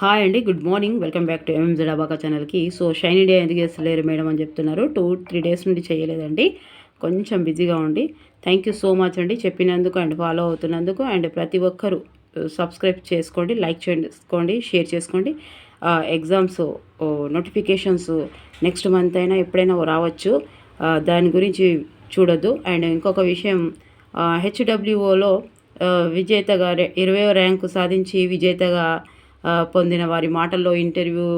Hi అండి good morning welcome back to MMZ abaca ఛానల్కి so షైన్ డే ఎందుకు చేస్తలేరు మేడం అని చెప్తున్నారు. టూ త్రీ డేస్ నుండి చేయలేదండి. కొంచెం బిజీగా ఉండి. థ్యాంక్ యూ సో మచ్ అండి చెప్పినందుకు అండ్ ఫాలో అవుతున్నందుకు. అండ్ ప్రతి ఒక్కరూ uh, సబ్స్క్రైబ్ చేసుకోండి లైక్ చేసుకోండి షేర్ చేసుకోండి. ఎగ్జామ్స్ నోటిఫికేషన్స్ నెక్స్ట్ మంత్ అయినా ఎప్పుడైనా రావచ్చు. Uh, దాని గురించి చూడొద్దు. అండ్ ఇంకొక విషయం uh, హెచ్డబ్ల్యూఓలో విజేతగా రె- ఇరవయో ర్యాంకు సాధించి విజేతగా పొందిన వారి మాటల్లో ఇంటర్వ్యూ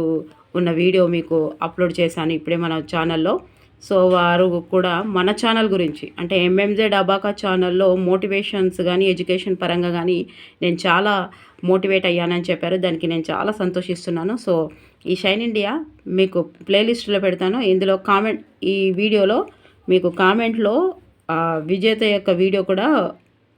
ఉన్న వీడియో మీకు అప్లోడ్ చేశాను ఇప్పుడే మన ఛానల్లో. సో వారు కూడా మన ఛానల్ గురించి అంటే ఎంఎంజెడ్ అబాకా ఛానల్లో మోటివేషన్స్ కానీ ఎడ్యుకేషన్ పరంగా కానీ నేను చాలా మోటివేట్ అయ్యానని చెప్పారు. దానికి నేను చాలా సంతోషిస్తున్నాను. సో ఈ షైన్ ఇండియా మీకు ప్లేలిస్ట్లో పెడతాను. ఇందులో కామెంట్ ఈ వీడియోలో మీకు కామెంట్లో విజేత యొక్క వీడియో కూడా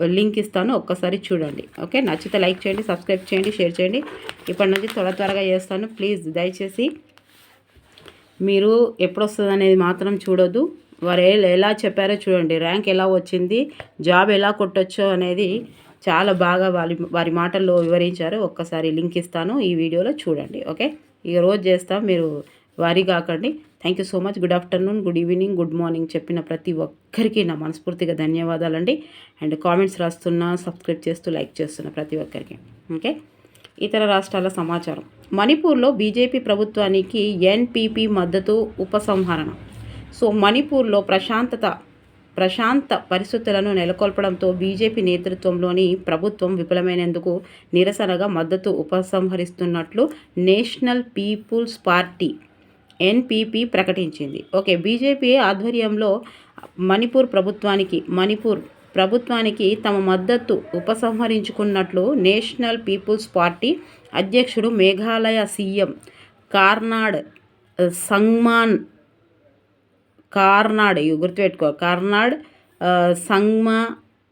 లింక్ ఇస్తాను ఒక్కసారి చూడండి. ఓకే? నచ్చితే లైక్ చేయండి సబ్స్క్రైబ్ చేయండి షేర్ చేయండి. ఇప్పటి నుంచి త్వర త్వరగా చేస్తాను. ప్లీజ్ దయచేసి మీరు ఎప్పుడు వస్తుంది అనేది మాత్రం చూడొద్దు. వారు ఎలా చెప్పారో చూడండి. ర్యాంక్ ఎలా వచ్చింది జాబ్ ఎలా కొట్టొచ్చో అనేది చాలా బాగా వారి వారి మాటల్లో వివరించారు. ఒక్కసారి లింక్ ఇస్తాను ఈ వీడియోలో చూడండి. ఓకే? ఇక రోజు చేస్తాం. మీరు వారి కాకండి. Thank you so much good afternoon good evening good morning చెప్పిన ప్రతి ఒక్కరికి నా మనస్ఫూర్తిగా ధన్యవాదాలండి. అండ్ కామెంట్స్ రాస్తున్నా సబ్స్క్రైబ్ చేస్తూ లైక్ చేస్తున్న ప్రతి ఒక్కరికి. ఓకే ఇతర రాష్ట్రాల సమాచారం. మణిపూర్లో బీజేపీ ప్రభుత్వానికి ఎన్పీపీ మద్దతు ఉపసంహరణ. సో మణిపూర్లో ప్రశాంతత ప్రశాంత పరిస్థితులను నెలకొల్పడంతో బీజేపీ నేతృత్వంలోని ప్రభుత్వం విఫలమైనందుకు నిరసనగా మద్దతు ఉపసంహరిస్తున్నట్లు నేషనల్ పీపుల్స్ పార్టీ ఎన్పీపీ ప్రకటించింది. ఓకే బీజేపీ ఆధ్వర్యంలో మణిపూర్ ప్రభుత్వానికి మణిపూర్ ప్రభుత్వానికి తమ మద్దతు ఉపసంహరించుకున్నట్లు నేషనల్ పీపుల్స్ పార్టీ అధ్యక్షుడు మేఘాలయ సీఎం కార్నాడ్ సంగ్మాన్ కార్నాడ్ గుర్తుపెట్టుకో కార్నాడ్ సంగ్మా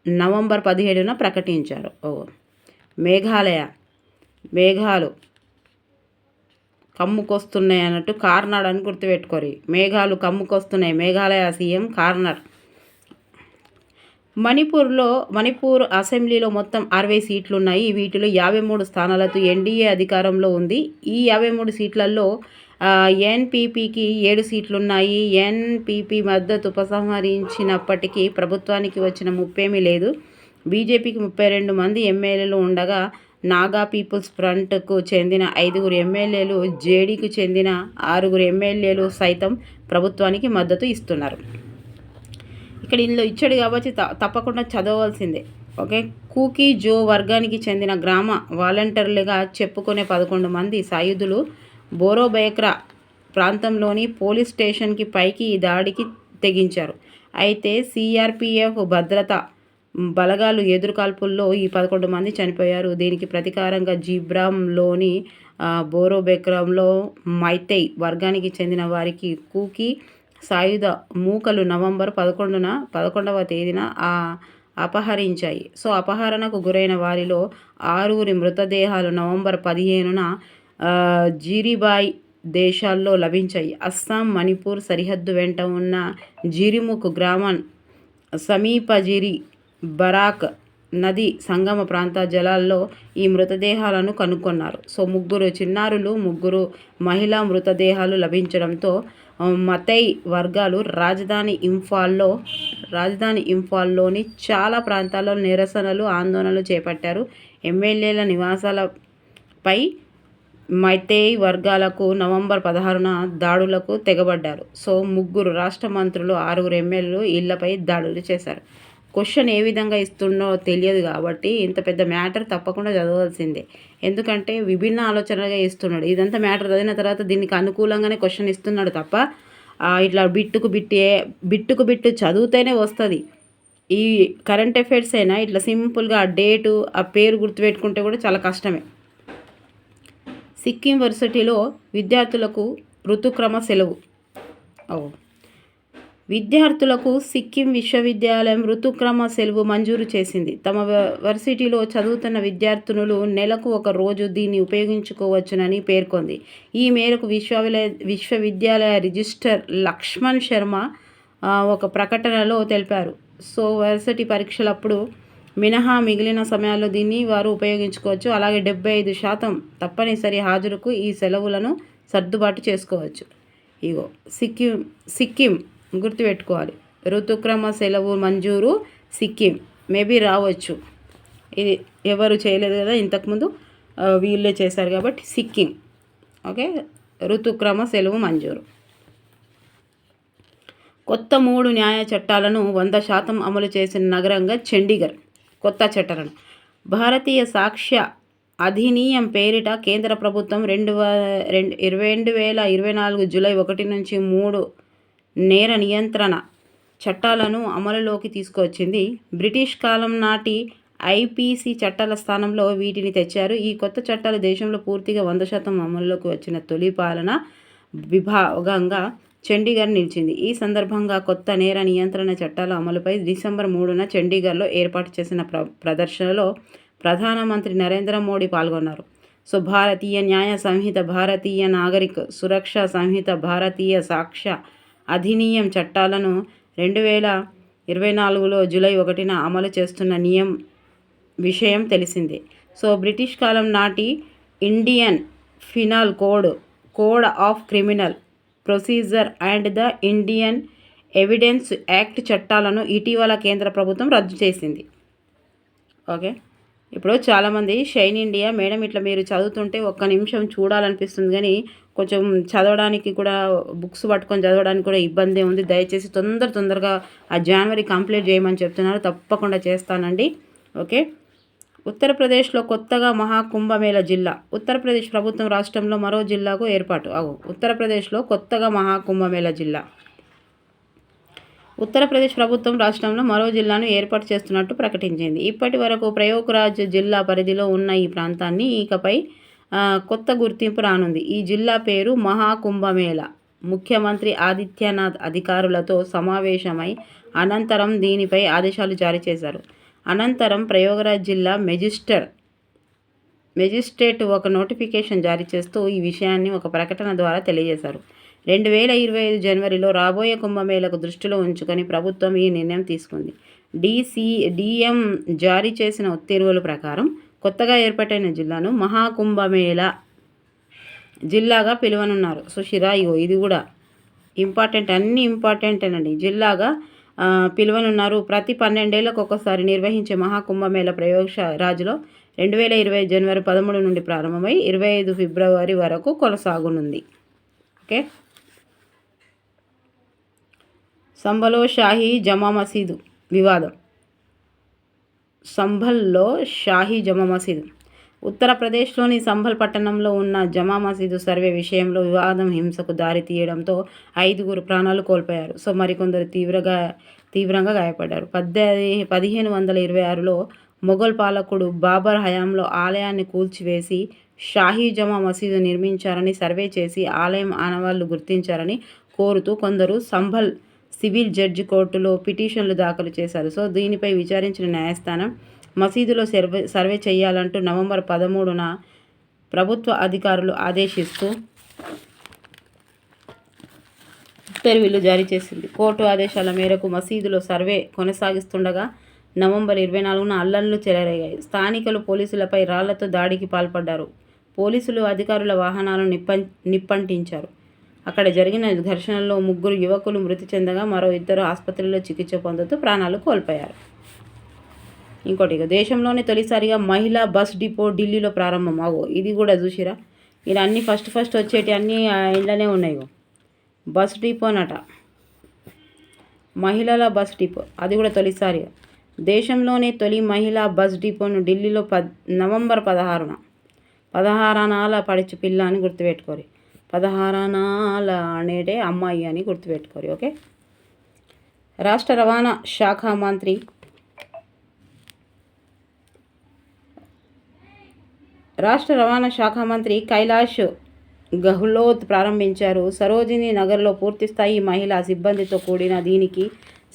నవంబర్ పదిహేడున ప్రకటించారు. ఓ మేఘాలయ మేఘాలు కమ్ముకొస్తున్నాయి అన్నట్టు కార్నాడ్ అని గుర్తుపెట్టుకోరి. మేఘాలు కమ్ముకొస్తున్నాయి. Meghalaya CM corner. మణిపూర్లో మణిపూర్ అసెంబ్లీలో మొత్తం అరవై సీట్లు ఉన్నాయి వీటిలో యాభై మూడు స్థానాలతో ఎన్డీఏ అధికారంలో ఉంది. ఈ యాభై మూడు సీట్లలో ఎన్పీపీకి ఏడు సీట్లు ఉన్నాయి ఎన్పీపీ మద్దతు ఉపసంహరించినప్పటికీ ప్రభుత్వానికి వచ్చిన ముప్పేమీ లేదు. బీజేపీకి ముప్పై రెండు మంది ఎమ్మెల్యేలు ఉండగా నాగా పీపుల్స్ ఫ్రంట్కు చెందిన ఐదుగురు ఎమ్మెల్యేలు జేడీకి చెందిన ఆరుగురు ఎమ్మెల్యేలు సైతం ప్రభుత్వానికి మద్దతు ఇస్తున్నారు. ఇక్కడ ఇందులో ఇచ్చాడు కాబట్టి త- తప్పకుండా చదవవలసిందే. ఓకే? కూకీ జో వర్గానికి చెందిన గ్రామ వాలంటీర్లుగా చెప్పుకునే పదకొండు మంది సాయుధులు బోరోబేక్రా ప్రాంతంలోని పోలీస్ స్టేషన్కి పైకి ఈ దాడికి తెగించారు. అయితే సిఆర్పిఎఫ్ భద్రత బలగాలు ఎదురుకాల్పుల్లో ఈ పదకొండు మంది చనిపోయారు. దీనికి ప్రతీకారంగా జీబ్రాంలోని బోరోబెక్రామ్లో బోరోబెక్రంలో మైతై వర్గానికి చెందిన వారికి కూకి సాయుధ మూకలు నవంబర్ పదకొండున పదకొండవ తేదీన ఆ అపహరించాయి. సో అపహరణకు గురైన వారిలో ఆరుగురి మృతదేహాలు నవంబర్ పదిహేనున జీరిబాయ్ దేశాల్లో లభించాయి. అస్సాం మణిపూర్ సరిహద్దు వెంట ఉన్న జిరిముఖ్ గ్రామం సమీప జిరి బరాక్ నది సంగమ ప్రాంత జలాల్లో ఈ మృతదేహాలను కనుగొన్నారు. సో ముగ్గురు చిన్నారులు ముగ్గురు మహిళా మృతదేహాలు లభించడంతో మతై వర్గాలు రాజధాని ఇంఫాల్లో రాజధాని ఇంఫాల్లోని చాలా ప్రాంతాల్లో నిరసనలు ఆందోళనలు చేపట్టారు. ఎమ్మెల్యేల నివాసాలపై మైతేయి వర్గాలకు నవంబర్ పదహారున దాడులకు తెగబడ్డారు. సో ముగ్గురు రాష్ట్ర మంత్రులు ఆరుగురు ఎమ్మెల్యేలు ఇళ్ళపై దాడులు చేశారు. క్వశ్చన్ ఏ విధంగా ఇస్తుండో తెలియదు కాబట్టి ఇంత పెద్ద మ్యాటర్ తప్పకుండా చదవాల్సిందే. ఎందుకంటే విభిన్న ఆలోచనలుగా ఇస్తున్నాడు. ఇదంతా మ్యాటర్ చదివిన తర్వాత దీనికి అనుకూలంగానే క్వశ్చన్ ఇస్తున్నాడు తప్ప ఇట్లా బిట్టుకు బిట్టే బిట్టుకు బిట్టు చదివితేనే వస్తుంది. ఈ కరెంట్ అఫైర్స్ అయినా ఇట్లా సింపుల్గా ఆ డేటు ఆ పేరు గుర్తుపెట్టుకుంటే కూడా చాలా కష్టమే. సిక్కిం వర్సిటీలో విద్యార్థులకు ఋతుక్రమ సెలవు. ఓ విద్యార్థులకు సిక్కిం విశ్వవిద్యాలయం ఋతుక్రమ సెలవు మంజూరు చేసింది. తమ వర్సిటీలో చదువుతున్న విద్యార్థినులు నెలకు ఒక రోజు దీన్ని ఉపయోగించుకోవచ్చునని పేర్కొంది. ఈ మేరకు విశ్వవిద్యాలయ విశ్వవిద్యాలయ రిజిస్టర్ లక్ష్మణ్ శర్మ ఒక ప్రకటనలో తెలిపారు. సో వర్సిటీ పరీక్షలప్పుడు మినహా మిగిలిన సమయాల్లో దీన్ని వారు ఉపయోగించుకోవచ్చు. అలాగే డెబ్బై ఐదు శాతం తప్పనిసరి హాజరుకు ఈ సెలవులను సర్దుబాటు చేసుకోవచ్చు. ఇగో సిక్కిం సిక్కిం గుర్తుపెట్టుకోవాలి. ఋతుక్రమ సెలవు మంజూరు సిక్కిం. మేబీ రావచ్చు. ఇది ఎవరు చేయలేదు కదా ఇంతకుముందు వీళ్ళే చేశారు కాబట్టి సిక్కిం. ఓకే? ఋతుక్రమ సెలవు మంజూరు. కొత్త మూడు న్యాయ చట్టాలను వంద శాతం అమలు చేసిన నగరంగా చండీగఢ్. కొత్త చట్టాలను భారతీయ సాక్ష్య అధినియం పేరిట కేంద్ర ప్రభుత్వం రెండు రెండు ఇరవై రెండు వేల ఇరవై నాలుగు జూలై ఒకటి నుంచి మూడు నేర నియంత్రణ చట్టాలను అమలులోకి తీసుకువచ్చింది. బ్రిటిష్ కాలం నాటి ఐపీసీ చట్టాల స్థానంలో వీటిని తెచ్చారు. ఈ కొత్త చట్టాలు దేశంలో పూర్తిగా వంద శాతం అమల్లోకి వచ్చిన తొలి పాలన విభాగంగా చండీగఢ్ నిలిచింది. ఈ సందర్భంగా కొత్త నేర నియంత్రణ చట్టాల అమలుపై డిసెంబర్ మూడున చండీగఢ్లో ఏర్పాటు చేసిన ప్ర ప్రదర్శనలో ప్రధానమంత్రి నరేంద్ర మోడీ పాల్గొన్నారు. సో భారతీయ న్యాయ సంహిత భారతీయ నాగరిక సురక్ష సంహిత భారతీయ సాక్ష్య అధినియం చట్టాలను రెండు వేల ఇరవై నాలుగులో జూలై ఒకటిన అమలు చేస్తున్న నియం విషయం తెలిసిందే. సో బ్రిటిష్ కాలం నాటి Indian penal code code of criminal procedure and the Indian evidence act చట్టాలను ఇటీవల కేంద్ర ప్రభుత్వం రద్దు చేసింది. ఓకే? ఇప్పుడు చాలామంది షైన్ ఇండియా మేడం ఇట్లా మీరు చదువుతుంటే ఒక్క నిమిషం చూడాలనిపిస్తుంది కానీ కొంచెం చదవడానికి కూడా బుక్స్ పట్టుకొని చదవడానికి కూడా ఇబ్బంది ఉంది. దయచేసి తొందర తొందరగా ఆ జనవరి కంప్లీట్ చేయమని చెప్తున్నారు. తప్పకుండా చేస్తానండి. ఓకే? ఉత్తరప్రదేశ్లో కొత్తగా మహాకుంభమేళ జిల్లా. ఉత్తరప్రదేశ్ ప్రభుత్వం రాష్ట్రంలో మరో జిల్లాకు ఏర్పాటు. అవు ఉత్తరప్రదేశ్లో కొత్తగా మహాకుంభమేళ జిల్లా. ఉత్తరప్రదేశ్ ప్రభుత్వం రాష్ట్రంలో మరో జిల్లాను ఏర్పాటు చేస్తున్నట్టు ప్రకటించింది. ఇప్పటి వరకు ప్రయోగరాజ్ జిల్లా పరిధిలో ఉన్న ఈ ప్రాంతాన్ని ఇకపై కొత్త గుర్తింపు రానుంది. ఈ జిల్లా పేరు మహాకుంభమేళ. ముఖ్యమంత్రి ఆదిత్యనాథ్ అధికారులతో సమావేశమై అనంతరం దీనిపై ఆదేశాలు జారీ చేశారు. అనంతరం ప్రయోగరాజ్ జిల్లా మెజిస్టర్ మెజిస్ట్రేట్ ఒక నోటిఫికేషన్ జారీ చేస్తూ ఈ విషయాన్ని ఒక ప్రకటన ద్వారా తెలియజేశారు. రెండు వేల ఇరవై ఐదు జనవరిలో రాబోయే కుంభమేళకు దృష్టిలో ఉంచుకొని ప్రభుత్వం ఈ నిర్ణయం తీసుకుంది. డిసి డిఎం జారీ చేసిన ఉత్తర్వుల ప్రకారం కొత్తగా ఏర్పాటైన జిల్లాను మహాకుంభమేళ జిల్లాగా పిలువనున్నారు. సో ఇగో ఇది కూడా ఇంపార్టెంట్ అన్ని ఇంపార్టెంటేనండి జిల్లాగా పిలువనున్నారు. ప్రతి పన్నెండేళ్ళకు ఒకసారి నిర్వహించే మహాకుంభమేళ ప్రయోగశ రాజులో రెండు వేల ఇరవై జనవరి పదమూడు నుండి ప్రారంభమై ఇరవై ఐదు ఫిబ్రవరి వరకు కొనసాగనుంది. ఓకే? సంబలో షాహీ జమా మసీదు వివాదం. సంభల్లో షాహీ జమా మసీదు. ఉత్తరప్రదేశ్లోని సంభల్ పట్టణంలో ఉన్న జమా మసీదు సర్వే విషయంలో వివాదం హింసకు దారి తీయడంతో ఐదుగురు ప్రాణాలు కోల్పోయారు. సో మరికొందరు తీవ్రగా తీవ్రంగా గాయపడ్డారు. పద్దె పదిహేను వందల ఇరవై ఆరులో మొఘల్ పాలకుడు బాబర్ హయాంలో ఆలయాన్ని కూల్చివేసి షాహీ జమా మసీదు నిర్మించారని సర్వే చేసి ఆలయం ఆనవాళ్ళు గుర్తించారని కోరుతూ కొందరు సంభల్ సివిల్ జడ్జి కోర్టులో పిటిషన్లు దాఖలు చేశారు. సో దీనిపై విచారించిన న్యాయస్థానం మసీదులో సర్వే సర్వే చేయాలంటూ నవంబర్ పదమూడున ప్రభుత్వ అధికారులు ఆదేశిస్తూ ఉత్తర్వులు జారీ చేసింది. కోర్టు ఆదేశాల మేరకు మసీదులో సర్వే కొనసాగిస్తుండగా నవంబర్ ఇరవై నాలుగున అల్లన్లు చెలరేగాయి. స్థానికులు పోలీసులపై రాళ్ళతో దాడికి పాల్పడ్డారు. పోలీసులు అధికారుల వాహనాలను నిప్పం నిప్పంటించారు. అక్కడ జరిగిన ఘర్షణలో ముగ్గురు యువకులు మృతి చెందగా మరో ఇద్దరు ఆసుపత్రిలో చికిత్స పొందుతూ ప్రాణాలు కోల్పోయారు. ఇంకోటి ఇక దేశంలోనే తొలిసారిగా మహిళా బస్ డిపో ఢిల్లీలో ప్రారంభం. అవు ఇది కూడా చూసిరా? ఇలా అన్ని ఫస్ట్ ఫస్ట్ వచ్చేటి అన్నీ ఆ ఇంట్లోనే ఉన్నాయి బస్ డిపోనట మహిళల బస్ డిపో అది కూడా తొలిసారిగా దేశంలోనే తొలి మహిళా బస్ డిపోను ఢిల్లీలో పద్ నవంబర్ పదహారున. పదహారనాల పడిచి పిల్ల అని గుర్తుపెట్టుకోరి. పదహారనాల అనేటే అమ్మాయి అని గుర్తుపెట్టుకోరు ఓకే? రాష్ట్ర రవాణా శాఖ మంత్రి రాష్ట్ర రవాణా శాఖ మంత్రి కైలాష్ గహ్లోత్ ప్రారంభించారు. సరోజిని నగర్లో పూర్తిస్థాయి మహిళా సిబ్బందితో కూడిన దీనికి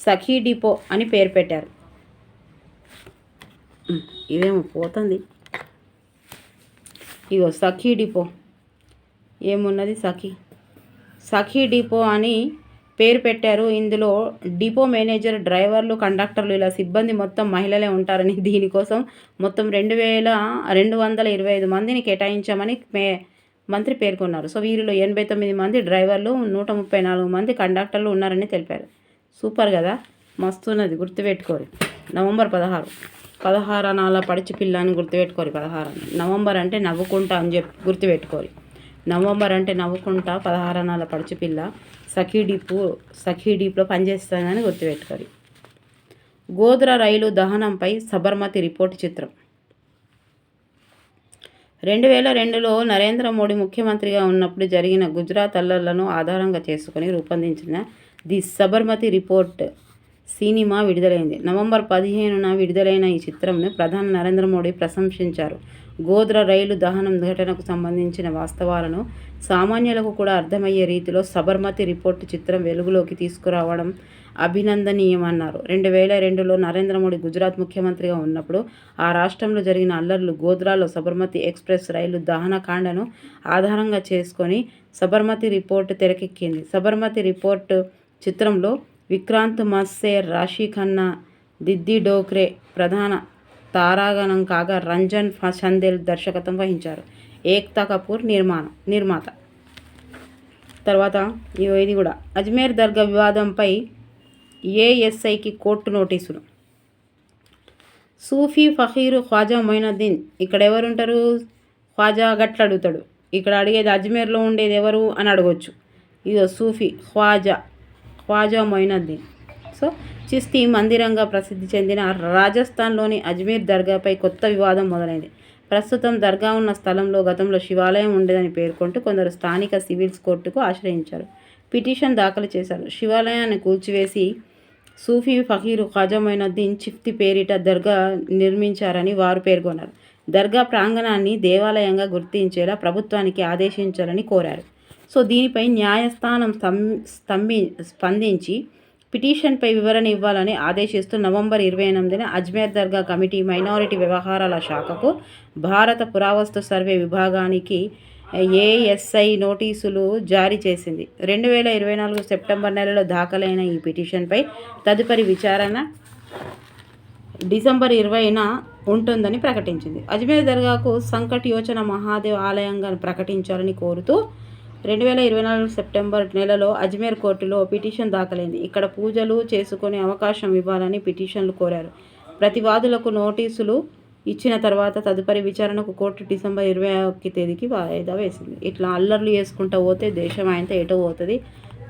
సఖీ డిపో అని పేరు పెట్టారు. ఇదేమో పోతుంది. ఇగో సఖీ డిపో. ఏమున్నది సఖీ? సఖీ డిపో అని పేరు పెట్టారు. ఇందులో డిపో మేనేజర్ డ్రైవర్లు కండక్టర్లు ఇలా సిబ్బంది మొత్తం మహిళలే ఉంటారని దీనికోసం మొత్తం రెండు వేల రెండు వందల ఇరవై ఐదు మందిని కేటాయించామని మే మంత్రి పేర్కొన్నారు. సో వీరిలో ఎనభై తొమ్మిది మంది డ్రైవర్లు నూట ముప్పై నాలుగు మంది కండక్టర్లు ఉన్నారని తెలిపారు. సూపర్ కదా? మస్తున్నది. గుర్తుపెట్టుకోరు. నవంబర్ పదహారు. పదహారనాల పడిచి పిల్ల అని గుర్తుపెట్టుకోరు పదహారు నవంబర్ అంటే నవ్వుకుంటా అని చెప్పి గుర్తుపెట్టుకోరు. నవంబర్ అంటే నవ్వుకుంటా పదహారు అనాల పడిచి పిల్ల. సఖీ డీపు సఖీ డీప్లో పనిచేస్తుందని గుర్తుపెట్టుకోరు. గోద్రా రైలు దహనంపై సబర్మతి రిపోర్ట్ చిత్రం. రెండు వేల రెండులో నరేంద్ర మోడీ ముఖ్యమంత్రిగా ఉన్నప్పుడు జరిగిన గుజరాత్ అల్లర్లను ఆధారంగా చేసుకుని రూపొందించిన ది సబర్మతి రిపోర్ట్ సినిమా విడుదలైంది. నవంబర్ పదిహేనున విడుదలైన ఈ చిత్రంను ప్రధాని నరేంద్ర మోడీ ప్రశంసించారు. గోద్ర రైలు దహనం ఘటనకు సంబంధించిన వాస్తవాలను సామాన్యులకు కూడా అర్థమయ్యే రీతిలో సబర్మతి రిపోర్ట్ చిత్రం వెలుగులోకి తీసుకురావడం అభినందనీయమన్నారు. రెండు వేల రెండులో నరేంద్ర మోడీ గుజరాత్ ముఖ్యమంత్రిగా ఉన్నప్పుడు ఆ రాష్ట్రంలో జరిగిన అల్లర్లు గోద్రాలో సబర్మతి ఎక్స్ప్రెస్ రైలు దహనకాండను ఆధారంగా చేసుకొని సబర్మతి రిపోర్ట్ తెరకెక్కింది. సబర్మతి రిపోర్ట్ చిత్రంలో విక్రాంత్ మస్సేర్ రాశి ఖన్నా దిద్ది డోక్రే ప్రధాన తారాగణం కాగా రంజన్ చందేల్ దర్శకత్వం వహించారు. ఏక్తా కపూర్ నిర్మాణం నిర్మాత. తర్వాత ఇది కూడా. అజ్మేర్ దర్గా వివాదంపై ఏఎస్ఐకి కోర్టు నోటీసులు. సూఫీ ఫహీరు ఖ్వాజా మొయినుద్దీన్ ఇక్కడ ఎవరుంటారు? ఖ్వాజా గట్ల అడుగుతాడు. ఇక్కడ అడిగేది అజ్మేర్లో ఉండేది ఎవరు అని అడగొచ్చు. ఇగో సూఫీ ఖ్వాజా ఖ్వాజా మొయినుద్దీన్. సో చిస్తీ మందిరంగా ప్రసిద్ధి చెందిన రాజస్థాన్లోని అజ్మీర్ దర్గాపై కొత్త వివాదం మొదలైంది. ప్రస్తుతం దర్గా ఉన్న స్థలంలో గతంలో శివాలయం ఉండేదని పేర్కొంటూ కొందరు స్థానిక సివిల్స్ కోర్టుకు ఆశ్రయించారు. పిటిషన్ దాఖలు చేశారు. శివాలయాన్ని కూల్చివేసి సూఫీ ఫకీరు ఖాజా మొయినుద్దీన్ చిఫ్తి పేరిట దర్గా నిర్మించారని వారు పేర్కొన్నారు. దర్గా ప్రాంగణాన్ని దేవాలయంగా గుర్తించేలా ప్రభుత్వానికి ఆదేశించాలని కోరారు. సో దీనిపై న్యాయస్థానం స్తం స్తంభి స్పందించి పిటిషన్పై వివరణ ఇవ్వాలని ఆదేశిస్తూ నవంబర్ ఇరవై ఎనిమిదిన అజ్మేర్ దర్గా కమిటీ మైనారిటీ వ్యవహారాల శాఖకు భారత పురావస్తు సర్వే విభాగానికి ఏఎస్ఐ నోటీసులు జారీ చేసింది. రెండు వేల ఇరవై నాలుగు సెప్టెంబర్ నెలలో దాఖలైన ఈ పిటిషన్పై తదుపరి విచారణ డిసెంబర్ ఇరవైన ఉంటుందని ప్రకటించింది. అజ్మేర్ దర్గాకు సంకట్ యోచన మహాదేవ్ ఆలయంగా ప్రకటించాలని కోరుతూ రెండు వేల ఇరవై నాలుగు సెప్టెంబర్ నెలలో అజ్మేర్ కోర్టులో పిటిషన్ దాఖలైంది. ఇక్కడ పూజలు చేసుకునే అవకాశం ఇవ్వాలని పిటిషన్లు కోరారు. ప్రతివాదులకు నోటీసులు ఇచ్చిన తర్వాత తదుపరి విచారణకు కోర్టు డిసెంబర్ ఇరవై ఒక్క తేదీకి వాయిదా వేసింది. ఇట్లా అల్లర్లు చేసుకుంటూ పోతే దేశం ఆయనతో ఎటో పోతుంది.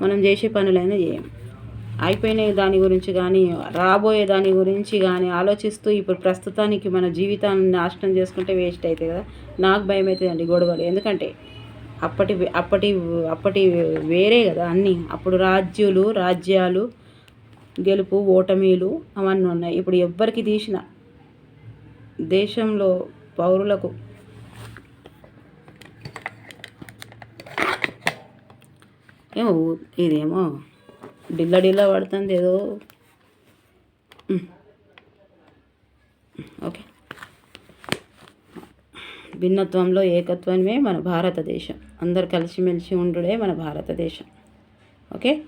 మనం చేసే పనులైనా చేయం. అయిపోయిన దాని గురించి కానీ రాబోయే దాని గురించి కానీ ఆలోచిస్తూ ఇప్పుడు ప్రస్తుతానికి మన జీవితాన్ని నాశనం చేసుకుంటే వేస్ట్ అవుతుంది కదా. నాకు భయం అవుతుందండి గొడవలు. ఎందుకంటే అప్పటి అప్పటి అప్పటి వేరే కదా అన్నీ. అప్పుడు రాజ్యులు రాజ్యాలు గెలుపు ఓటమిలు అవన్నీ ఉన్నాయి. ఇప్పుడు ఎవ్వరికి తీసిన దేశంలో పౌరులకు ఏమో ఇదేమో డిల్ల డిల్ల పడుతుంది ఏదో. ఓకే. భిన్నత్వంలో ఏకత్వమే మన భారతదేశం. అందరు కలిసిమెలిసి ఉండుడే మన భారతదేశం. ఓకే?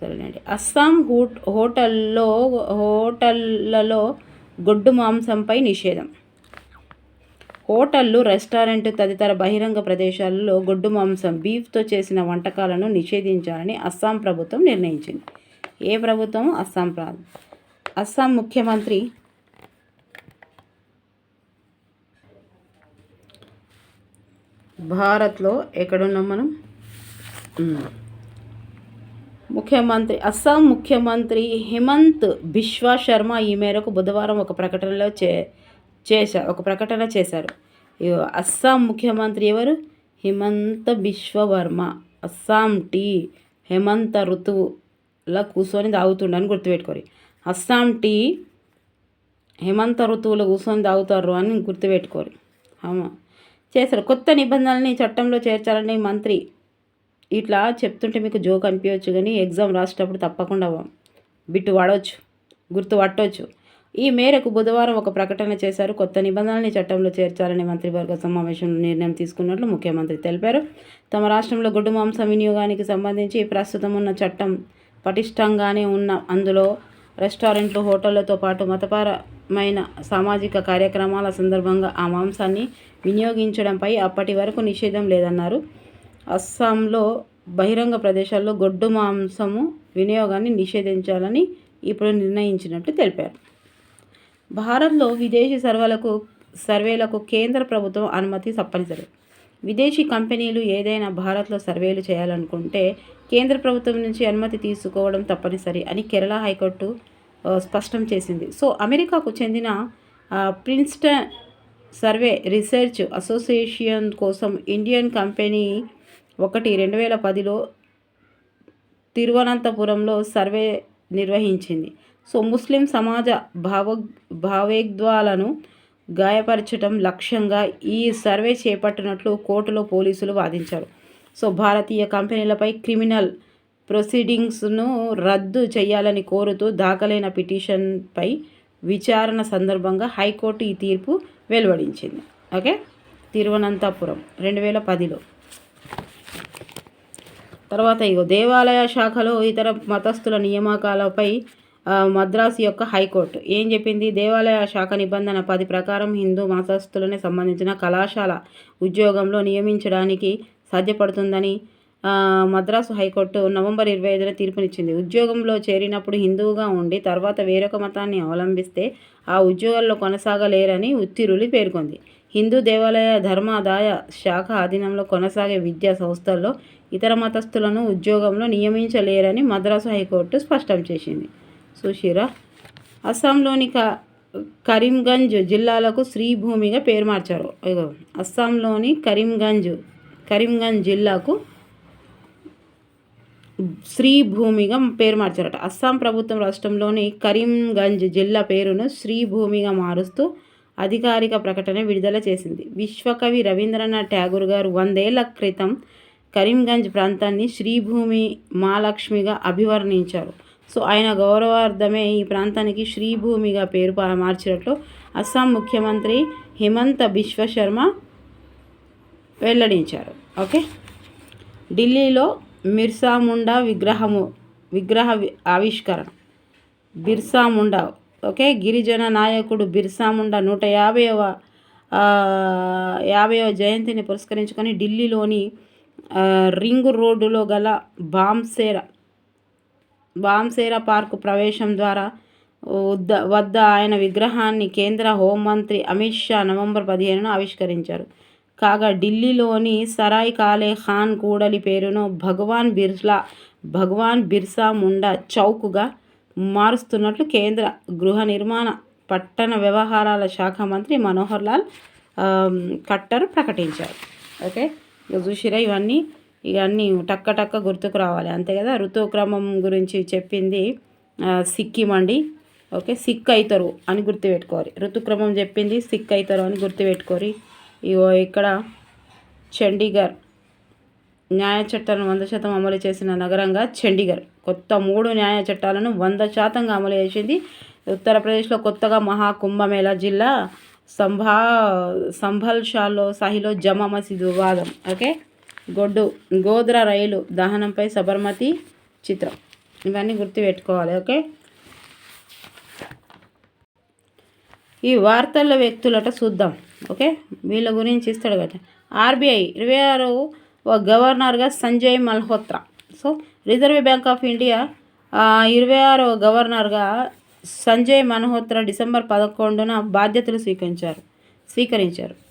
సరేనండి. అస్సాం హోట్ హోటల్లో హోటళ్ళలో గొడ్డు మాంసంపై నిషేధం. హోటళ్ళు రెస్టారెంట్ తదితర బహిరంగ ప్రదేశాలలో గొడ్డు మాంసం బీఫ్తో చేసిన వంటకాలను నిషేధించాలని అస్సాం ప్రభుత్వం నిర్ణయించింది. ఏ ప్రభుత్వం అస్సాం ప్రా అస్సాం ముఖ్యమంత్రి భారత్లో ఎక్కడున్నాం మనం? ముఖ్యమంత్రి అస్సాం ముఖ్యమంత్రి హిమంత్ బిశ్వా శర్మ ఈ మేరకు బుధవారం ఒక ప్రకటనలో చే చేశారు ఒక ప్రకటన చేశారు. అస్సాం ముఖ్యమంత్రి ఎవరు? హిమంత బిశ్వవర్మ అస్సాం టీ హేమంత ఋతువులో కూర్చొని తాగుతుండని గుర్తుపెట్టుకోరు. అస్సాం టీ హేమంత ఋతువులో కూర్చొని తాగుతారు అని గుర్తుపెట్టుకోరు. అవునా. చేశారు. కొత్త నిబంధనల్ని చట్టంలో చేర్చాలని మంత్రి ఇట్లా చెప్తుంటే మీకు జోక్ అనిపించవచ్చు కానీ ఎగ్జామ్ రాసేటప్పుడు తప్పకుండా బిట్టు పడవచ్చు గుర్తు పట్టవచ్చు ఈ మేరకు బుధవారం ఒక ప్రకటన చేశారు. కొత్త నిబంధనల్ని చట్టంలో చేర్చాలని మంత్రివర్గ సమావేశంలో నిర్ణయం తీసుకున్నట్లు ముఖ్యమంత్రి తెలిపారు. తమ రాష్ట్రంలో గుడ్డు మాంసం వినియోగానికి సంబంధించి ప్రస్తుతం ఉన్న చట్టం పటిష్టంగానే ఉన్న అందులో రెస్టారెంట్లు హోటళ్ళతో పాటు మతపర మైన సామాజిక కార్యక్రమాల సందర్భంగా ఆ మాంసాన్ని వినియోగించడంపై అప్పటి వరకు నిషేధం లేదన్నారు. అస్సాంలో బహిరంగ ప్రదేశాల్లో గొడ్డు మాంసము వినియోగాన్ని నిషేధించాలని ఇప్పుడు నిర్ణయించినట్టు తెలిపారు. భారత్లో విదేశీ సర్వలకు సర్వేలకు కేంద్ర ప్రభుత్వం అనుమతి తప్పనిసరి. విదేశీ కంపెనీలు ఏదైనా భారత్లో సర్వేలు చేయాలనుకుంటే కేంద్ర ప్రభుత్వం నుంచి అనుమతి తీసుకోవడం తప్పనిసరి అని కేరళ హైకోర్టు స్పష్టం చేసింది. సో అమెరికాకు చెందిన ప్రిన్స్టన్ సర్వే రీసెర్చ్ అసోసియేషన్ కోసం ఇండియన్ కంపెనీ ఒకటి రెండు వేల పదిలో తిరువనంతపురంలో సర్వే నిర్వహించింది. సో ముస్లిం సమాజ భావ భావోద్వాలను గాయపరచడం లక్ష్యంగా ఈ సర్వే చేపట్టినట్లు కోర్టులో పోలీసులు వాదించారు. సో భారతీయ కంపెనీలపై క్రిమినల్ ప్రొసీడింగ్స్ను రద్దు చేయాలని కోరుతూ దాఖలైన పిటిషన్పై విచారణ సందర్భంగా హైకోర్టు ఈ తీర్పు వెలువడించింది. ఓకే? తిరువనంతపురం రెండు వేల పదిలో. తర్వాత ఇగో దేవాలయ శాఖలో ఇతర మతస్థుల నియామకాలపై మద్రాసు యొక్క హైకోర్టు ఏం చెప్పింది? దేవాలయ శాఖ నిబంధన పది ప్రకారం హిందూ మతస్థులని సంబంధించిన కళాశాల ఉద్యోగంలో నియమించడానికి సాధ్యపడుతుందని మద్రాసు హైకోర్టు నవంబర్ ఇరవై ఐదున తీర్పునిచ్చింది. ఉద్యోగంలో చేరినప్పుడు హిందువుగా ఉండి తర్వాత వేరొక మతాన్ని అవలంబిస్తే ఆ ఉద్యోగాల్లో కొనసాగలేరని ఉత్తీరులు పేర్కొంది. హిందూ దేవాలయ ధర్మాదాయ శాఖ ఆధీనంలో కొనసాగే విద్యా సంస్థల్లో ఇతర మతస్థులను ఉద్యోగంలో నియమించలేరని మద్రాసు హైకోర్టు స్పష్టం చేసింది. సుశీరా అస్సాంలోని క కరీంగంజ్ జిల్లాలకు శ్రీభూమిగా పేరు మార్చారు. అస్సాంలోని కరీంగంజ్ కరీంగంజ్ జిల్లాకు శ్రీభూమిగా పేరు మార్చారట. అస్సాం ప్రభుత్వం రాష్ట్రంలోని కరీంగంజ్ జిల్లా పేరును శ్రీభూమిగా మారుస్తూ అధికారిక ప్రకటన విడుదల చేసింది. విశ్వకవి రవీంద్రనాథ్ ఠాగూర్ గారు వందేళ్ళ క్రితం కరీంగంజ్ ప్రాంతాన్ని శ్రీభూమి మహాలక్ష్మిగా అభివర్ణించారు. సో ఆయన గౌరవార్థమే ఈ ప్రాంతానికి శ్రీభూమిగా పేరు మార్చినట్లు అస్సాం ముఖ్యమంత్రి హిమంత బిశ్వ శర్మ వెల్లడించారు. ఓకే? ఢిల్లీలో మిర్సాముండా విగ్రహము విగ్రహ ఆవిష్కరణ. బిర్సాముండా ఓకే? గిరిజన నాయకుడు బిర్సాముండా నూట యాభైవ యాభైవ జయంతిని పురస్కరించుకొని ఢిల్లీలోని రింగ్ రోడ్డులో గల బాంసేరా బాంసేరా పార్కు ప్రవేశం ద్వారా వద్ద వద్ద ఆయన విగ్రహాన్ని కేంద్ర హోంమంత్రి అమిత్ షా నవంబర్ పదిహేనున ఆవిష్కరించారు. కాగా ఢిల్లీలోని సరాయ్ కాలే ఖాన్ కూడలి పేరును భగవాన్ బిర్లా భగవాన్ బిర్సా ముండా చౌక్గా మారుస్తున్నట్లు కేంద్ర గృహ నిర్మాణ పట్టణ వ్యవహారాల శాఖ మంత్రి మనోహర్ లాల్ కట్టర్ ప్రకటించారు. ఓకే? ఇక చూసిరా ఇవన్నీ ఇవన్నీ టక్క టక్క గుర్తుకు రావాలి. అంతే కదా? ఋతుక్రమం గురించి చెప్పింది సిక్కిం అండి. ఓకే? సిక్ అవుతారు అని గుర్తుపెట్టుకోవాలి. ఋతుక్రమం చెప్పింది సిక్ అవుతారు అని గుర్తుపెట్టుకోరి. ఇగో ఇక్కడ చండీగఢ్ న్యాయ చట్టాలను వంద శాతం అమలు చేసిన నగరంగా చండీగఢ్ కొత్త మూడు న్యాయ చట్టాలను వంద శాతంగా అమలు చేసింది ఉత్తరప్రదేశ్లో కొత్తగా మహాకుంభమేళా జిల్లా సంభా సంభల్ షాలో సాహిలో జమా మసీద్ వివాదం. ఓకే? గొడ్డు గోద్ర రైలు దహనంపై సబర్మతి చిత్రం. ఇవన్నీ గుర్తుపెట్టుకోవాలి ఓకే? ఈ వార్తల్లో వ్యక్తులట చూద్దాం. ఓకే? వీళ్ళ గురించి ఇస్తాడు కదా. ఆర్బీఐ ఇరవై ఆరు గవర్నర్గా Sanjay Malhotra. So reserve bank of India ఇరవై ఆరో గవర్నర్గా సంజయ్ మల్హోత్రా డిసెంబర్ పదకొండున బాధ్యతలు స్వీకరించారు. స్వీకరించారు.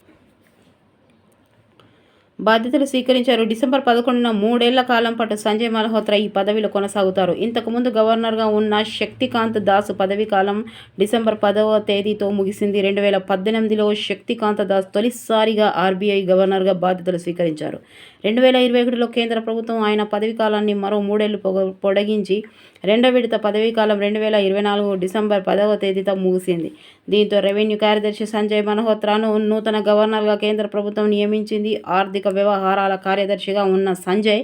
బాధ్యతలు స్వీకరించారు. డిసెంబర్ పదకొండున మూడేళ్ళ కాలం పాటు సంజయ్ మల్హోత్రా ఈ పదవిలో కొనసాగుతారు. ఇంతకుముందు గవర్నర్గా ఉన్న శక్తికాంత్ దాస్ పదవీ కాలం డిసెంబర్ పదవ తేదీతో ముగిసింది. రెండు వేల పద్దెనిమిదిలో శక్తికాంత దాస్ తొలిసారిగా ఆర్బీఐ గవర్నర్గా బాధ్యతలు స్వీకరించారు. రెండు వేల ఇరవై ఒకటిలో కేంద్ర ప్రభుత్వం ఆయన పదవీకాలాన్ని మరో మూడేళ్ళు పొగ- పొడిగించి రెండో విడత పదవీకాలం రెండు వేల ఇరవై నాలుగు డిసెంబర్ పదవ తేదీతో ముగిసింది. దీంతో రెవెన్యూ కార్యదర్శి సంజయ్ మల్హోత్రాను నూతన గవర్నర్గా కేంద్ర ప్రభుత్వం నియమించింది. ఆర్థిక వ్యవహారాల కార్యదర్శిగా ఉన్న సంజయ్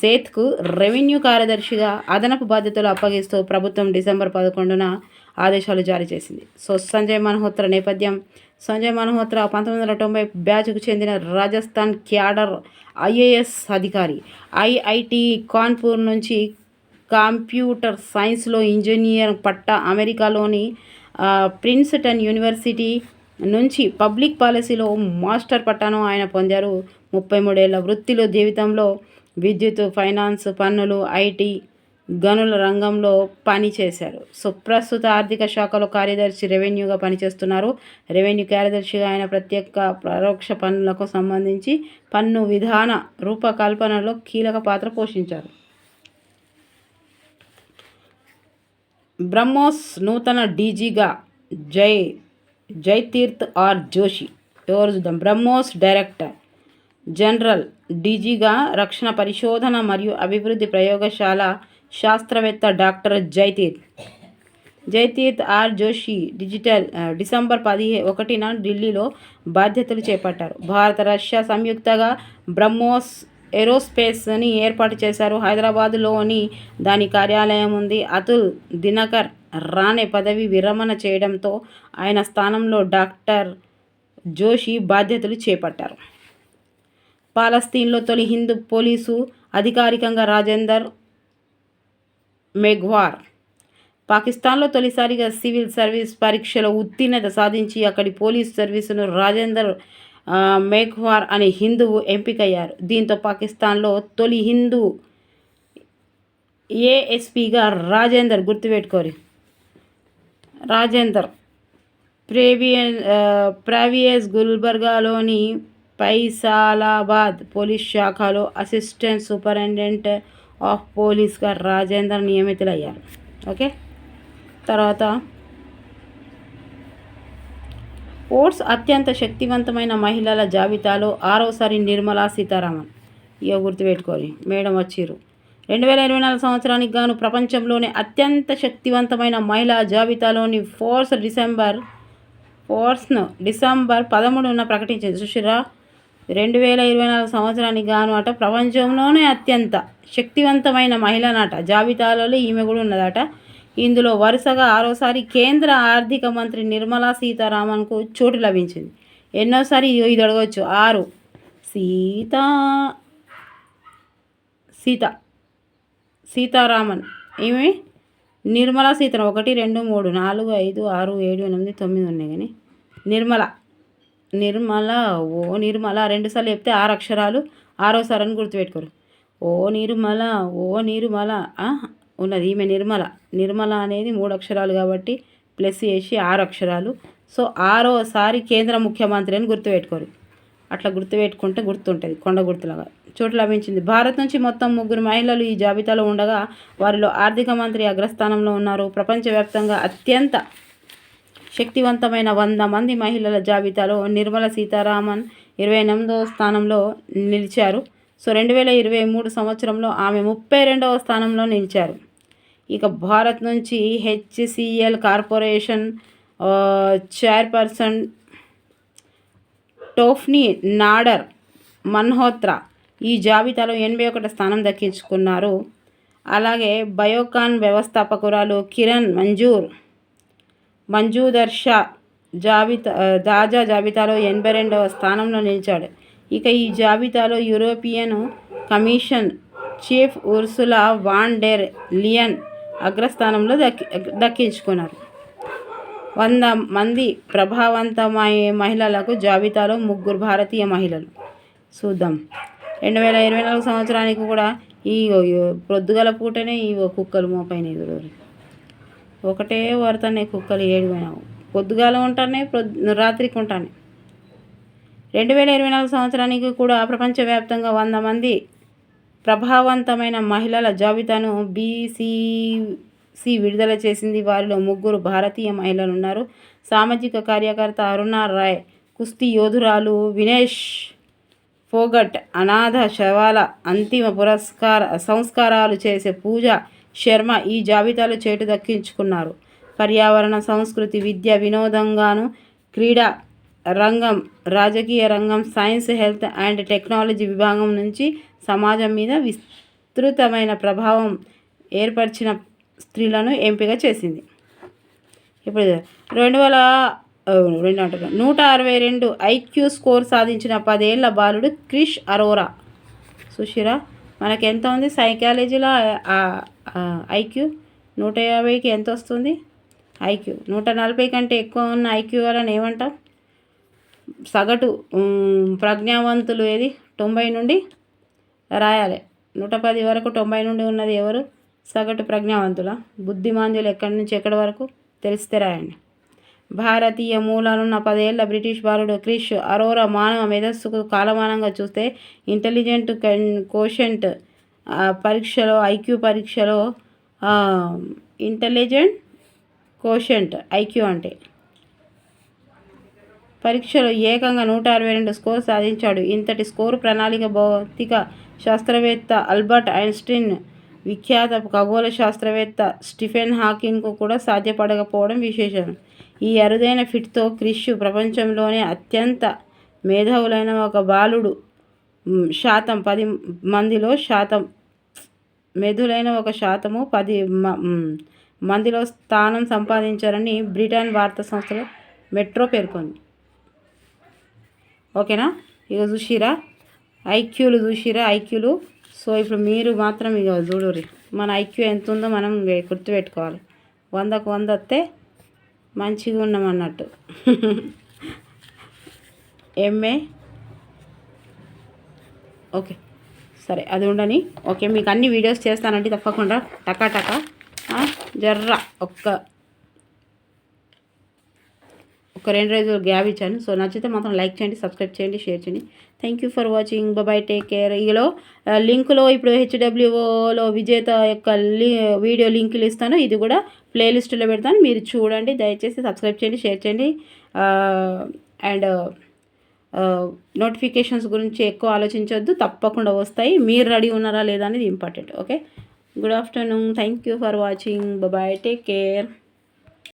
సేత్కు రెవెన్యూ కార్యదర్శిగా అదనపు బాధ్యతలు అప్పగిస్తూ ప్రభుత్వం డిసెంబర్ పదకొండున ఆదేశాలు జారీ చేసింది. సో సంజయ్ మల్హోత్రా నేపథ్యం సంజయ్ మల్హోత్రా పంతొమ్మిది వందల తొంభై బ్యాచ్కు చెందిన రాజస్థాన్ క్యాడర్ ఐఏఎస్ అధికారి. ఐఐటి కాన్పూర్ నుంచి కంప్యూటర్ సైన్స్లో ఇంజనీర్ పట్టా అమెరికాలోని ప్రిన్స్టన్ యూనివర్సిటీ నుంచి పబ్లిక్ పాలసీలో మాస్టర్ పట్టాను ఆయన పొందారు. ముప్పై మూడేళ్ళ వృత్తిలో జీవితంలో విద్యుత్ ఫైనాన్స్ పన్నులు ఐటీ గనుల రంగంలో పనిచేశారు సో ప్రస్తుత ఆర్థిక శాఖలో కార్యదర్శి రెవెన్యూగా పనిచేస్తున్నారు. రెవెన్యూ కార్యదర్శిగా ఆయన ప్రత్యేక పరోక్ష పన్నులకు సంబంధించి పన్ను విధాన రూపకల్పనలో కీలక పాత్ర పోషించారు. బ్రహ్మోస్ నూతన డీజీగా జై జైతీర్థ్ ఆర్ జోషి ఎవరు చూద్దాం? బ్రహ్మోస్ డైరెక్టర్ జనరల్ డీజీగా రక్షణ పరిశోధన మరియు అభివృద్ధి ప్రయోగశాల శాస్త్రవేత్త doctor Jaiteerth. Jaiteerth R Joshi digital December పదిహే ఒకటిన ఢిల్లీలో బాధ్యతలు చేపట్టారు. భారత రష్యా సంయుక్తగా బ్రహ్మోస్ ఏరోస్పేస్ని ఏర్పాటు చేశారు. హైదరాబాదులోని దాని కార్యాలయం ఉంది. అతుల్ దినకర్ రాణే పదవి విరమణ చేయడంతో ఆయన స్థానంలో డాక్టర్ జోషి బాధ్యతలు చేపట్టారు. పాలస్తీన్లో తొలి హిందూ పోలీసు అధికారికంగా రాజేందర్ మెఘ్వార్. పాకిస్తాన్లో తొలిసారిగా సివిల్ సర్వీస్ పరీక్షలో ఉత్తీర్ణత సాధించి అక్కడి పోలీస్ సర్వీసును రాజేందర్ మేఘ్వార్ అనే హిందువు ఎంపికయ్యారు. దీంతో పాకిస్తాన్లో తొలి హిందూ ఏఎస్పీగా రాజేందర్ గుర్తుపెట్టుకోరి. రాజేందర్ ప్రేవియన్ ప్రావియస్ గుల్బర్గాలోని పైసాలాబాద్ పోలీస్ శాఖలో అసిస్టెంట్ సూపరింటెండెంట్ ఆఫ్ పోలీస్గా రాజేందర్ నియమితులయ్యారు. ఓకే? తర్వాత ఓట్స్ అత్యంత శక్తివంతమైన మహిళల జాబితాలో ఆరోసారి నిర్మలా సీతారామన్. ఇక గుర్తుపెట్టుకోరి మేడం వచ్చిర్రు. రెండు వేల ఇరవై నాలుగు సంవత్సరానికి గాను ప్రపంచంలోనే అత్యంత శక్తివంతమైన మహిళా జాబితాలోని ఫోర్స్ డిసెంబర్ ఫోర్స్ను డిసెంబర్ పదమూడున ప్రకటించింది. సుశిరా రెండు వేల ఇరవై నాలుగు సంవత్సరానికి గాను అట ప్రపంచంలోనే అత్యంత శక్తివంతమైన మహిళనట జాబితాలలో ఈమె కూడా ఉన్నదట. ఇందులో వరుసగా ఆరోసారి కేంద్ర ఆర్థిక మంత్రి నిర్మలా సీతారామన్కు చోటు లభించింది. ఎన్నోసారి ఇది అడగవచ్చు ఆరు. సీతా సీత సీతారామన్. ఈమె నిర్మలా సీతారామన్ ఒకటి రెండు మూడు నాలుగు ఐదు ఆరు ఏడు ఎనిమిది తొమ్మిది ఉన్నాయి కానీ నిర్మల నిర్మల ఓ నిర్మల రెండుసార్లు చెప్తే ఆరు అక్షరాలు ఆరోసారి అని గుర్తుపెట్టుకోరు. ఓ నిర్మల ఓ నిర్మల ఉన్నది ఈమె నిర్మల. నిర్మల అనేది మూడు అక్షరాలు కాబట్టి ప్లస్ చేసి ఆరు అక్షరాలు. సో ఆరోసారి కేంద్ర ముఖ్యమంత్రి అని గుర్తుపెట్టుకోరు. అట్లా గుర్తుపెట్టుకుంటే గుర్తుంటుంది కొండ గుర్తులాగా. చోటు లభించింది. భారత్ నుంచి మొత్తం ముగ్గురు మహిళలు ఈ జాబితాలో ఉండగా వారిలో ఆర్థిక మంత్రి అగ్రస్థానంలో ఉన్నారు. ప్రపంచవ్యాప్తంగా అత్యంత శక్తివంతమైన వంద మంది మహిళల జాబితాలో నిర్మల సీతారామన్ ఇరవై ఎనిమిదవ స్థానంలో నిలిచారు. సో రెండు వేల ఇరవై మూడు సంవత్సరంలో ఆమె ముప్పై రెండవ స్థానంలో నిలిచారు. ఇక భారత్ నుంచి హెచ్సిఎల్ కార్పొరేషన్ చైర్పర్సన్ టోఫ్నీ నాడర్ మన్హోత్రా ఈ జాబితాలో ఎనభై ఒకటి స్థానం దక్కించుకున్నారు. అలాగే బయోకాన్ వ్యవస్థాపకురాలు కిరణ్ మంజూర్ మంజూదర్ షా జాబితా దాజా జాబితాలో ఎనభై రెండవ స్థానంలో నిలిచాడు. ఇక ఈ జాబితాలో European commission chief Ursula von der Leyen అగ్రస్థానంలో దక్కి దక్కించుకున్నారు. వంద మంది ప్రభావవంతమైన మహిళలకు జాబితాలో ముగ్గురు భారతీయ మహిళలు. చూద్దాం. రెండు వేల ఇరవై నాలుగు సంవత్సరానికి కూడా ఈ పొద్దుగల పూటనే ఈ కుక్కలు మోపైన ఎదురు ఒకటే వరతనే కుక్కలు ఏడు పోయినావు పొద్దుగాల ఉంటానే పొద్దు రాత్రికి ఉంటానే. రెండు వేల ఇరవై నాలుగు సంవత్సరానికి కూడా ప్రపంచవ్యాప్తంగా వంద మంది ప్రభావవంతమైన మహిళల జాబితాను బీసీసీ విడుదల చేసింది. వారిలో ముగ్గురు భారతీయ మహిళలు ఉన్నారు. సామాజిక కార్యకర్త అరుణ రాయ్ కుస్తీ యోధురాలు వినేష్ ఫోగట్ అనాథ శవాల అంతిమ పురస్కార సంస్కారాలు చేసే పూజ శర్మ ఈ జాబితాలో చేటు దక్కించుకున్నారు. పర్యావరణ సంస్కృతి విద్య వినోదంగాను క్రీడా రంగం రాజకీయ రంగం సైన్స్ హెల్త్ అండ్ టెక్నాలజీ విభాగం నుంచి సమాజం మీద విస్తృతమైన ప్రభావం ఏర్పరిచిన స్త్రీలను ఎంపిక చేసింది. ఇప్పుడు రెండు వేల రెండు అంటారు నూట అరవై రెండు ఐక్యూ స్కోర్ సాధించిన పదేళ్ళ బాలుడు క్రిష్ అరోరా. సుషిరా మనకెంత ఉంది? సైకాలజీలో ఐక్యూ నూట యాభైకి ఎంత వస్తుంది? ఐక్యూ నూట నలభై కంటే ఎక్కువ ఉన్న ఐక్యూ వాళ్ళని ఏమంటాం సగటు ప్రజ్ఞావంతులు ఏది? తొంభై నుండి రాయాలి. నూట పది వరకు తొంభై నుండి ఉన్నది ఎవరు? సగటు ప్రజ్ఞావంతుల? బుద్ధిమాంద్యులు ఎక్కడి నుంచి ఎక్కడి వరకు? తెలిస్తే రాయండి. భారతీయ మూలాలున్న పదేళ్ళ బ్రిటిష్ బాలుడు క్రిష్ అరోరా మానవ మేధస్సుకు కాలమానంగా చూస్తే ఇంటెలిజెంట్ కోషెంట్ పరీక్షలో ఐక్యూ పరీక్షలో ఇంటెలిజెంట్ కోషంట్ ఐక్యూ అంటే. పరీక్షలో ఏకంగా నూట అరవై రెండు స్కోర్ సాధించాడు. ఇంతటి స్కోరు ప్రణాళిక భౌతిక శాస్త్రవేత్త అల్బర్ట్ ఐన్స్టీన్ విఖ్యాత ఖగోళ శాస్త్రవేత్త స్టిఫెన్ హాకింగ్కు కూడా సాధ్యపడకపోవడం విశేషం. ఈ అరుదైన ఫిట్తో క్రిష్ ప్రపంచంలోనే అత్యంత మేధావులైన ఒక బాలుడు. శాతం పది మందిలో శాతం మెదులైన ఒక శాతము పది మ- మందిలో స్థానం సంపాదించారని బ్రిటన్ వార్తా సంస్థలో మెట్రో పేర్కొంది. ఓకేనా? ఇక చూసిరా? ఐక్యూలు చూసిరా? ఐక్యూలు? సో ఇప్పుడు మీరు మాత్రం ఇక చూడుర్రి. మన ఐక్యూ ఎంత ఉందో మనం గుర్తుపెట్టుకోవాలి. వందకు వంద వస్తే మంచిగా ఉన్నామన్నట్టు. MA okay. సరే అది ఉండని. ఓకే మీకు అన్ని వీడియోస్ చేస్తానండి తప్పకుండా టకా టకా జర్ర ఒక్క ఒక రెండు రోజులు గ్యాప్ ఇచ్చాను. సో నచ్చితే మాత్రం లైక్ చేయండి సబ్స్క్రైబ్ చేయండి షేర్ చేయండి. Thank you for watching bye take care ఈలో లింక్లో ఇప్పుడు హెచ్డబ్ల్యూఓలో విజేత యొక్క వీడియో లింకులు ఇస్తాను. ఇది కూడా ప్లేలిస్ట్లో పెడతాను. మీరు చూడండి దయచేసి సబ్స్క్రైబ్ చేయండి షేర్ చేయండి. అండ్ నోటిఫికేషన్స్ గురించి ఎక్కువ ఆలోచించవద్దు తప్పకుండా వస్తాయి. మీరు రెడీ ఉన్నారా లేదా అనేది important okay good afternoon thank you for watching bye take care